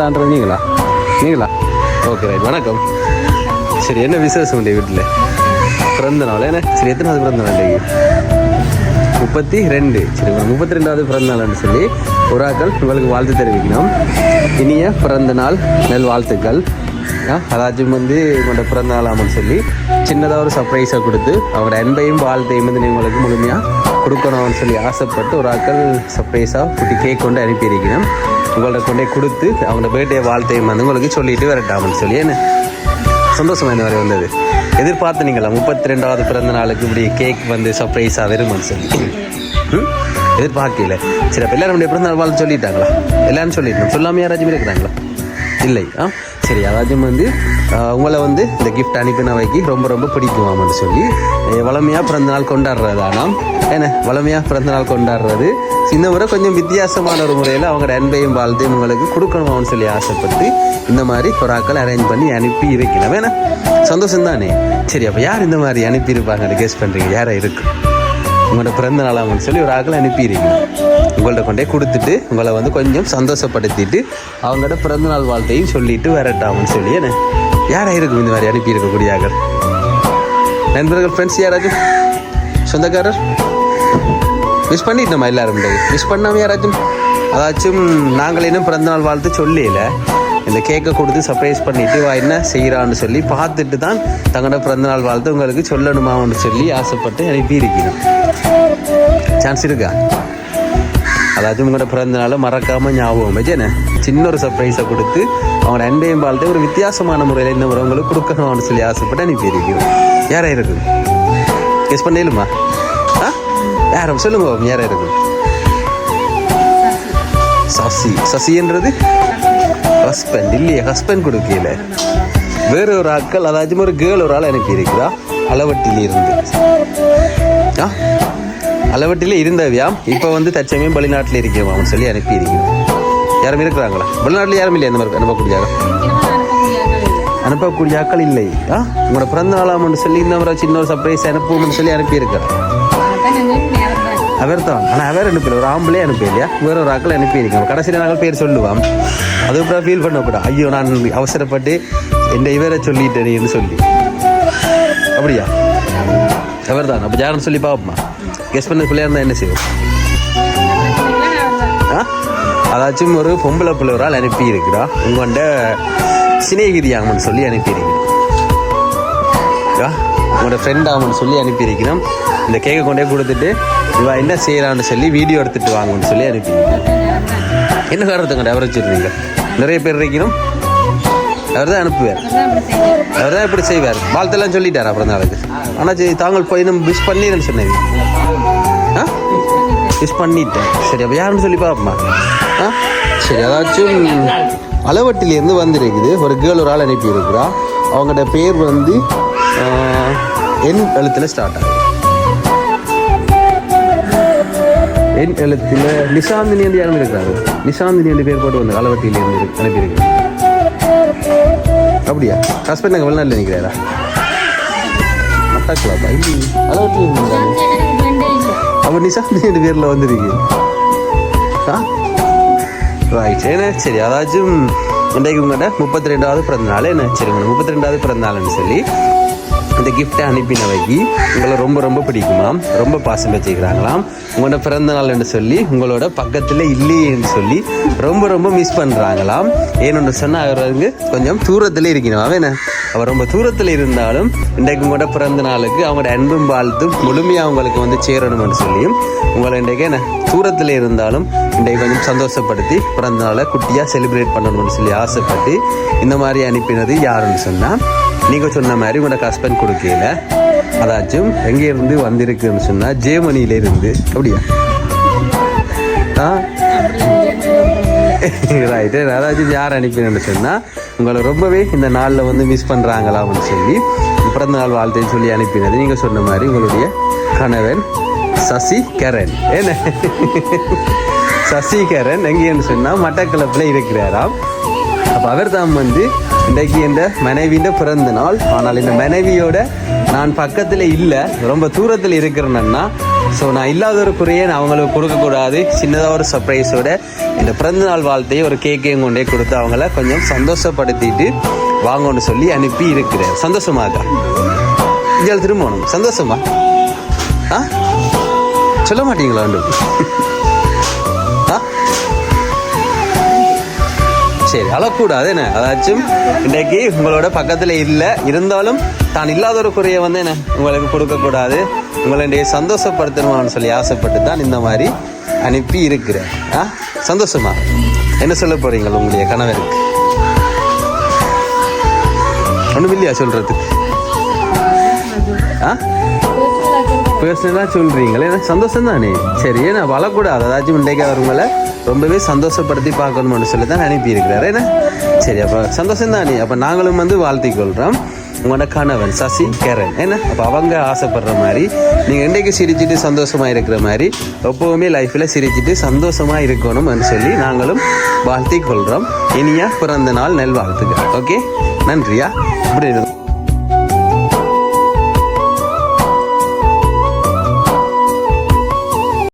யாரான்றது நீங்களா? நீங்களா? Okay right வணக்கம். சரி என்ன விசேஷம் உண்டு வீட்டில் பிறந்த நாள். என்ன? சரி எத்தனாவது பிறந்த நாள் முப்பத்தி ரெண்டு. சரி முப்பத்தி ரெண்டாவது பிறந்த நாள்னு சொல்லி ஒரு ஆக்கள் உங்களுக்கு வாழ்த்து தெரிவிக்கணும். இனிய பிறந்த நாள் நல் வாழ்த்துக்கள் ஆ, அதாச்சும் வந்து உங்களோட பிறந்த நாள் ஆமான்னு சொல்லி சின்னதாக ஒரு சர்ப்ரைஸை கொடுத்து அவங்களோட அன்பையும் வாழ்த்தையும் வந்து உங்களுக்கு முழுமையாக கொடுக்கணும்னு சொல்லி ஆசைப்பட்டு ஒரு ஆக்கள் சர்ப்ரைஸாக குட்டி கேக் கொண்டு அனுப்பியிருக்கணும் உங்கள்ட்ட கொண்டே கொடுத்து அவங்களோட பேர்டே வாழ்த்தையும் வந்து உங்களுக்கு சொல்லிட்டு வரட்டாமன்னு சொல்லி என்ன சந்தோஷமாக இந்த மாதிரி வந்தது. எதிர்பார்த்து நீங்களா? முப்பத்தி ரெண்டாவது பிறந்த நாளுக்கு இப்படி கேக் வந்து சர்ப்ரைஸாக வருமானு சொல்லி. ம்? எதிர்பார்க்கல. சரி அப்போ எல்லாரும் பிறந்த நாள் வாழ்த்து சொல்லிட்டாங்களா? எல்லாரும் சொல்லிட்டோம் சொல்லாம யாராச்சும் இருக்கிறாங்களா? இல்லை. ஆ? சரி அதாச்சும் வந்து உங்களை வந்து இந்த கிஃப்ட் அனுப்பினவைக்கு ரொம்ப ரொம்ப பிடிக்குமாமன்னு சொல்லி வளமையாக பிறந்தநாள் பிறந்த நாள் கொண்டாடுறதானாம் என்ன வளமையா பிறந்த நாள் கொண்டாடுறது. சின்ன முறை கொஞ்சம் வித்தியாசமான ஒரு முறையில் அவங்களோட அன்பையும் வாழ்த்தையும் உங்களுக்கு கொடுக்கணுமான்னு சொல்லி ஆசைப்பட்டு இந்த மாதிரி பொறாக்கள் அரேஞ்ச் பண்ணி அனுப்பி இருக்கணும் வேணா சந்தோஷம் தானே சரி அப்போ யார் இந்த மாதிரி அனுப்பியிருப்பாங்க கெஸ் பண்ணுறீங்க யாரை இருக்கு. உங்களோட பிறந்த அவங்க சொல்லி ஒரு ஆக்களை அனுப்பிடுறீங்க. உங்கள்ட்ட கொண்டே கொடுத்துட்டு உங்களை வந்து கொஞ்சம் சந்தோஷப்படுத்திட்டு அவங்களோட பிறந்த நாள் வாழ்த்தையும் சொல்லிட்டு வரட்டாமன்னு சொல்லி என்ன? யாராக இருக்கும் இந்த மாதிரி அனுப்பி இருக்கக்கூடிய ஆக்கள் நண்பர்கள் ஃப்ரெண்ட்ஸ் யாராச்சும்? சொந்தக்காரர்? மிஸ் பண்ணிட்டு நம்ம எல்லாரும் மிஸ் பண்ணாமல் யாராச்சும்? அதாச்சும் நாங்கள் இன்னும் பிறந்தநாள் வாழ்த்து சொல்லல இந்த கேக்கை கொடுத்து சர்ப்ரைஸ் பண்ணிட்டு வா என்ன செய்கிறான்னு சொல்லி பார்த்துட்டு தான் தங்களோட பிறந்தநாள் வாழ்த்து உங்களுக்கு சொல்லணுமான்னு சொல்லி ஆசைப்பட்டு அனுப்பி இருக்கணும் சான்ஸ் இருக்கா? அதாச்சும் உங்களோட பிறந்தநாளை மறக்காமல் ஞாபகம் வச்சேனே சின்ன ஒரு சர்ப்ரைஸை கொடுத்து அவங்களோட அன்பையும் வாழ்த்து ஒரு வித்தியாசமான முறையில் இந்த முறை உங்களுக்கு கொடுக்கணும்னு சொல்லி ஆசைப்பட்டு அனுப்பி இருக்கணும் யாரா இருக்குது கெஸ் பண்ணலுமா? ஆ? யாரும் சொல்லுங்க யாரா இருக்குது சசி. சசின்றது? ஹஸ்பண்ட் இல்லையே ஹஸ்பண்ட் கொடுக்கல. வேற ஒரு ஆட்கள் அதாச்சும் ஒரு கேர்ள் ஒரு ஆள் எனக்கு இருக்கிறா. அளவட்டில இருந்து. ஆ? அளவட்டில இருந்தவியாம் இப்போ வந்து தற்சமயம் வெளிநாட்டில் இருக்கிறோம் சொல்லி அனுப்பி இருக்கிறோம் யாரும் இருக்கிறாங்களா? வெளிநாட்டில் யாரும் இல்லையா அந்த மாதிரி அனுப்பக்கூடிய அனுப்பக்கூடிய ஆட்கள் இல்லை. ஆ? உங்களோட பிறந்த நாளாமன்னு சொல்லி இந்த மாதிரி சின்ன ஒரு சர்ப்ரைஸ் அனுப்புவோம்னு சொல்லி அனுப்பியிருக்கிறேன். அவர் தான் ஆனால் அவர் அனுப்பல ஒரு ஆம்பளே அனுப்பி இல்லையா? வேற ஒரு ஆக்களை அனுப்பியிருக்கோம் கடைசியில் நாங்கள் பேர் சொல்லுவோம் அதுக்கப்புறம் ஃபீல் பண்ணக்கூடாது ஐயோ நான் அவசரப்பட்டு என் இவரை சொல்லிட்டேன்னு சொல்லி. அப்படியா? அவர் தான் அப்போ யாருன்னு சொல்லி பார்ப்போமா கெஸ் பண்ண பிள்ளையா இருந்தால் என்ன செய்வோம்? ஆ? அதாச்சும் ஒரு பொம்பளை பிள்ளை ஒரு ஆள் அனுப்பியிருக்கிறா. உங்கள்கிட்ட சிநேகிதியாமன்னு சொல்லி அனுப்பியிருக்கிறேன் உங்களோட ஃப்ரெண்ட் ஆகும்னு சொல்லி அனுப்பியிருக்கிறோம். இந்த கேக்கை கொண்டே கொடுத்துட்டு இவன் என்ன செய்யலாம்னு சொல்லி வீடியோ எடுத்துகிட்டு வாங்கன்னு சொல்லி அனுப்பியிருக்கேன் என்ன காரணத்துக்கு அவர் வச்சிருந்தீங்க? நிறைய பேர் இருக்கணும் அவர் தான் அனுப்புவார். அவர் தான் இப்படி செய்வார். வாழ்த்தெல்லாம் சொல்லிட்டார் அப்புறம் நாளுக்கு ஆனால் சரி தாங்கள் போய் நம்ம மிஸ் பண்ணிடுன்னு சொன்னீங்க. ஆ? மிஸ் பண்ணிட்டேன். சரி அப்போ யாருன்னு சொல்லி பார்ப்போமா? ஆ? சரி அதாச்சும் அளவட்டிலேருந்து வந்திருக்குது. ஒரு கேர்ள் ஒரு ஆள் அனுப்பி இருக்கிறா அவங்களோட பேர் வந்து என் எழுத்தில் ஸ்டார்ட் ஆகுது. என் எழுத்தில் நிசாந்தினி என்று யாரும் இருக்கிறாங்க நிசாந்தினி என்று பேர் போட்டு வந்து அளவட்டியிலேருந்து அனுப்பியிருக்கு அப்படியா? ஹஸ்பண்ட் நாங்கள் வெளிநாட்டில் நிற்கிறாரா? மட்டாக்கலாப்பா இல்லை அளவட்டில் இருந்தாங்க அவர் நிசாந்தி பேரில் வந்துருக்கு. ஆ? ரைட் ஏன்னா சரி அதாச்சும் இன்றைக்கு உங்கள்கிட்ட முப்பத்தி ரெண்டாவது பிறந்த நாள் என்ன? சரி முப்பத்தி ரெண்டாவது பிறந்த நாள்னு சொல்லி இந்த கிஃப்ட்டை அனுப்பினவைக்கு உங்களை ரொம்ப ரொம்ப பிடிக்குமாம் ரொம்ப பாசம் வச்சுக்கிறாங்களாம் உங்களோட பிறந்த நாள்னு சொல்லி உங்களோட பக்கத்தில் இல்லையேன்னு சொல்லி ரொம்ப ரொம்ப மிஸ் பண்ணுறாங்களாம் ஏன்னு சொன்னால் அவர் வந்து கொஞ்சம் தூரத்தில் இருக்கணும். அவன் என்ன? அவர் ரொம்ப தூரத்தில் இருந்தாலும் இன்றைக்கு உங்களோட பிறந்த நாளுக்கு அவங்களோட அன்பும் வாழ்த்தும் முழுமையாக அவங்களுக்கு வந்து சேரணும்னு சொல்லியும் உங்களை இன்றைக்கு என்ன தூரத்தில் இருந்தாலும் இன்றைக்கு கொஞ்சம் சந்தோஷப்படுத்தி பிறந்த நாளை குட்டியாக செலிப்ரேட் பண்ணணும்னு சொல்லி ஆசைப்பட்டு இந்த மாதிரி அனுப்பினது யாருன்னு சொன்னால் நீங்கள் சொன்ன மாதிரி உங்களோட ஹஸ்பண்ட் கொடுக்கல அதாச்சும் எங்கேருந்து வந்திருக்குன்னு சொன்னால் ஜெர்மனியில இருந்து அப்படியா? ஆ? ரைட்டு அதாச்சும் யார் அனுப்பினு சொன்னால் உங்களை ரொம்பவே இந்த நாளில் வந்து மிஸ் பண்ணுறாங்களா அப்படின்னு சொல்லி பிறந்த நாள் வாழ்த்துன்னு சொல்லி அனுப்பினது. நீங்கள் சொன்ன மாதிரி உங்களுடைய கணவன் சசி கரன் என்ன? சசிகரன் எங்கேன்னு சொன்னால் மட்டக்களப்பில் இருக்கிறாராம். அப்போ அவர் தான் வந்து இன்றைக்கு இந்த மனைவியின் பிறந்த நாள். ஆனால் இந்த மனைவியோட நான் பக்கத்தில் இல்லை ரொம்ப தூரத்தில் இருக்கிறேன்னா ஸோ நான் இல்லாத ஒரு குறையை நான் அவங்களுக்கு கொடுக்கக்கூடாது. சின்னதாக ஒரு சர்ப்ரைஸோட இந்த பிறந்தநாள் வாழ்த்தையை ஒரு கேக்கையும் கொண்டே கொடுத்து அவங்கள கொஞ்சம் சந்தோஷப்படுத்திட்டு வாங்கன்னு சொல்லி அனுப்பி இருக்கிறேன். சந்தோஷமாக்கா இங்கே திரும்பணும். சந்தோஷமா? ஆ? சொல்ல மாட்டீங்களா அழக்கூடாது என்ன? அதாச்சும் இன்றைக்கு உங்களோட பக்கத்தில் இல்லை. இருந்தாலும் தான் இல்லாத ஒரு குறையை வந்து என்ன உங்களுக்கு கொடுக்கக்கூடாது. உங்களுடைய சந்தோஷப்படுத்தணும்னு சொல்லி ஆசைப்பட்டு தான் இந்த மாதிரி அனுப்பி இருக்கிறேன். ஆ? சந்தோஷமா? என்ன சொல்ல போகிறீங்கள் உங்களுடைய கணவருக்கு? ஒன்றும் இல்லையா சொல்கிறதுக்கு ஆ? பர்சனலாக சொல்கிறீங்களே ஏன்னா சந்தோஷம் தானே சரி ஏன்னா வளக்கூடாது அதாச்சும் இன்றைக்கு அவங்கள ரொம்பவே சந்தோஷப்படுத்தி பார்க்கணும்னு சொல்லி தான் அனுப்பியிருக்கிறாரு. என்ன? சரி அப்போ சந்தோஷம் தானே அப்போ நாங்களும் வந்து வாழ்த்திக் கொள்கிறோம் உங்களோட கணவன் சசி கரண். என்ன? அப்போ அவங்க ஆசைப்படுற மாதிரி நீங்கள் இன்றைக்கு சிரிச்சிட்டு சந்தோஷமாக இருக்கிற மாதிரி எப்போவுமே லைஃப்பில் சிரிச்சிட்டு சந்தோஷமாக இருக்கணும்னு சொல்லி நாங்களும் வாழ்த்திக் கொள்கிறோம் இனியா பிறந்த நாள் நல்வாழ்த்துக்கள். ஓகே? நன்றியா? இப்படி இருக்கும்